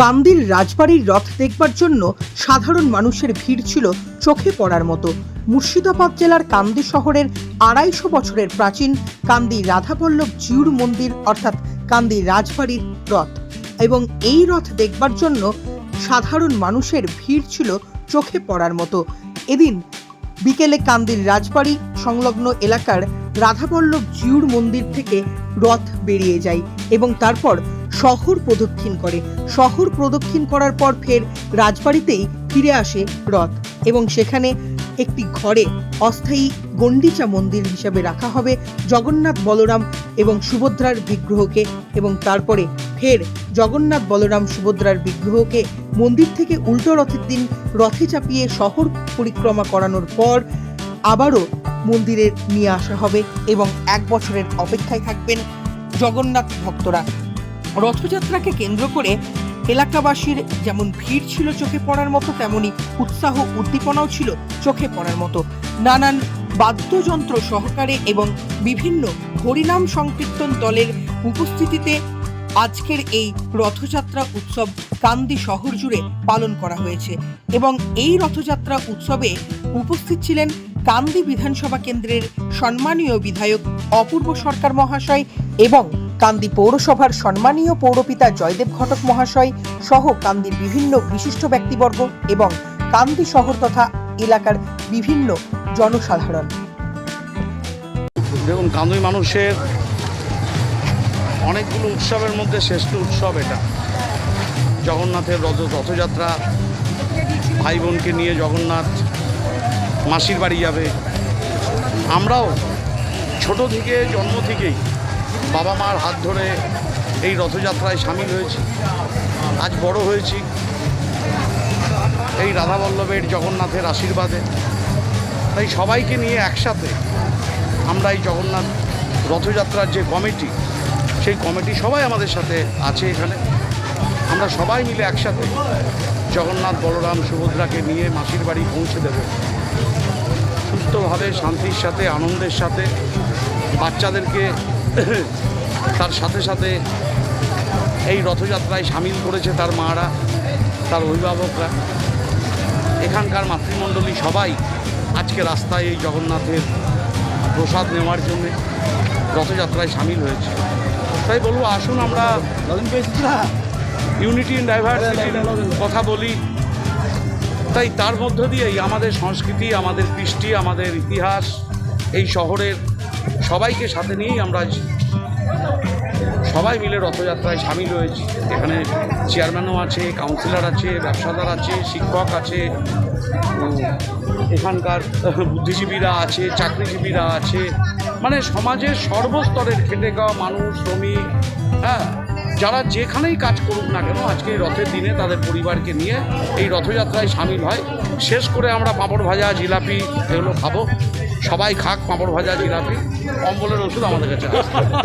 কান্দির রাজবাড়ির রথ দেখবার জন্য সাধারণ মানুষের ভিড় ছিল চোখে পড়ার মতো। মুর্শিদাবাদ জেলার কান্দি শহরের আড়াইশো বছরের প্রাচীন কান্দি রাধাবল্লভ জিউর মন্দির, অর্থাৎ কান্দি রাজবাড়ির রথ। এবং এই রথ দেখবার জন্য সাধারণ মানুষের ভিড় ছিল চোখে পড়ার মতো। এদিন বিকেলে কান্দির রাজবাড়ি সংলগ্ন এলাকার রাধাবল্লভ জিউর মন্দির থেকে রথ বেরিয়ে যায় এবং তারপর শহর প্রদক্ষিণ করে। শহর প্রদক্ষিণ করার পর ফের রাজবাড়িতেই ফিরে আসে রথ এবং সেখানে একটি ঘরে অস্থায়ী গন্ডিচা মন্দির হিসাবে রাখা হবে জগন্নাথ বলরাম এবং সুভদ্রার বিগ্রহকে এবং তারপরে ফের জগন্নাথ বলরাম সুভদ্রার বিগ্রহকে মন্দির থেকে উল্টো রথের দিন রথে চাপিয়ে শহর পরিক্রমা করানোর পর আবারও মন্দিরে নিয়ে আসা হবে এবং এক বছরের অপেক্ষায় থাকবেন জগন্নাথ ভক্তরা। রথযাত্রাকে কেন্দ্র করে এলাকাবাসীর যেমন ভিড় ছিল চোখে পড়ার মতো, তেমনি উৎসাহ উদ্দীপনাও ছিল চোখে পড়ার মতো। নানান বাদ্যযন্ত্র সহকারে এবং বিভিন্ন হরিনাম সংকীর্তন দলের উপস্থিতিতে আজকের এই রথযাত্রা উৎসব কান্দি শহর জুড়ে পালন করা হয়েছে এবং এই রথযাত্রা উৎসবে উপস্থিত ছিলেন কান্দি বিধানসভা কেন্দ্রের সম্মানীয় বিধায়ক অপূর্ব সরকার মহাশয় এবং কান্দি পৌরসভার সম্মানীয় পৌরপিতা জয়দেব ঘটক মহাশয় সহ কান্দির বিভিন্ন বিশিষ্ট ব্যক্তিবর্গ এবং কান্দি শহর তথা এলাকার বিভিন্ন জনসাধারণ। দেখুন কান্দুই মানুষের অনেকগুলো উৎসবের মধ্যে শ্রেষ্ঠ উৎসব এটা। জগন্নাথের রথ রথযাত্রা ভাই বোনকে নিয়ে জগন্নাথ মাসির বাড়ি যাবে। আমরাও ছোট থেকে, জন্ম থেকেই বাবা মার হাত ধরে এই রথযাত্রায় সামিল হয়েছি। আজ বড় হয়েছি। এই রাধাবল্লভের জগন্নাথের আশীর্বাদে। তাই সবাইকে নিয়ে একসাথে আমরা এই জগন্নাথ রথযাত্রার যে কমিটি, সেই কমিটি সবাই আমাদের সাথে আছে এখানে। আমরা সবাই মিলে একসাথে জগন্নাথ বলরাম সুভদ্রাকে নিয়ে মাসির বাড়ি পৌঁছে দেব। সুস্থভাবে, শান্তির সাথে, আনন্দের সাথে বাচ্চাদেরকে তার সাথে সাথে এই রথযাত্রায় সামিল করেছে তার মারা, তার অভিভাবকরা। এখানকার মাতৃমণ্ডলী সবাই আজকে রাস্তায় এই জগন্নাথের প্রসাদ নেওয়ার জন্যে রথযাত্রায় সামিল হয়েছে। তাই বলব, আসুন আমরা ইউনিটি ইন ডাইভার্সিটির কথা বলি। তাই তার মধ্য দিয়েই আমাদের সংস্কৃতি, আমাদের কৃষ্টি, আমাদের ইতিহাস, এই শহরের সবাইকে সাথে নিয়েই আমরা সবাই মিলে রথযাত্রায় সামিল হয়েছি। এখানে চেয়ারম্যানও আছে কাউন্সিলর আছে, ব্যবসাদার আছে, শিক্ষক আছে এখানকার বুদ্ধিজীবীরা আছে, চাকরিজীবীরা আছে। মানে সমাজের সর্বস্তরের খেটে খাওয়া মানুষ, শ্রমিক হ্যাঁ যারা যেখানেই কাজ করুক না কেন, আজকে এই রথের দিনে তাদের পরিবারকে নিয়ে এই রথযাত্রায় সামিল হয়। শেষ করে আমরা পাঁপড় ভাজা, জিলাপি, এগুলো খাব। সবাই খাক পাঁপড় ভাজা জিলাপি কম্বলের ওষুধ আমাদের কাছে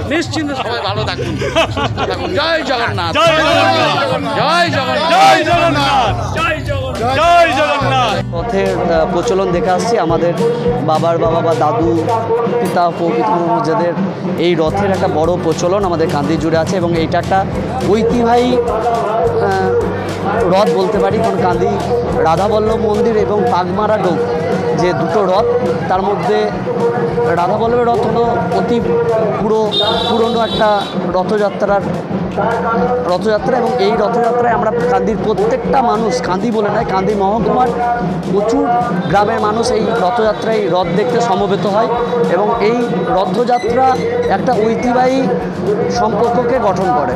নিশ্চিন্তে সবাই ভালো থাকুন। থাকুন। জয় জগন্নাথ। জয় জগন্নাথ! জয় জগন্নাথ। জয় জগন্নাথ। জয় জগন্নাথ। জয় রথের প্রচলন দেখে আসছি। আমাদের বাবার বাবা বা দাদু পিতা যাদের এই রথের একটা বড় প্রচলন আমাদের কান্দি জুড়ে আছে এবং এইটা একটা ঐতিহ্যবাহী রথ বলতে পারি। কারণ কান্দি রাধাবল্লভ মন্দির এবং পাগমারা ডোব যে দুটো রথ, তার মধ্যে রাধাবল্লভের রথ হলো অতি পুরো, পুরনো একটা রথযাত্রার রথযাত্রা এবং এই রথযাত্রায় আমরা কান্দির প্রত্যেকটা মানুষ, কান্দি বলে নয়, কান্দি মহকুমার প্রচুর গ্রামের মানুষ এই রথযাত্রায় রথ দেখতে সমবেত হয় এবং এই রথযাত্রা একটা ঐতিহ্যবাহী সম্পর্ককে গঠন করে।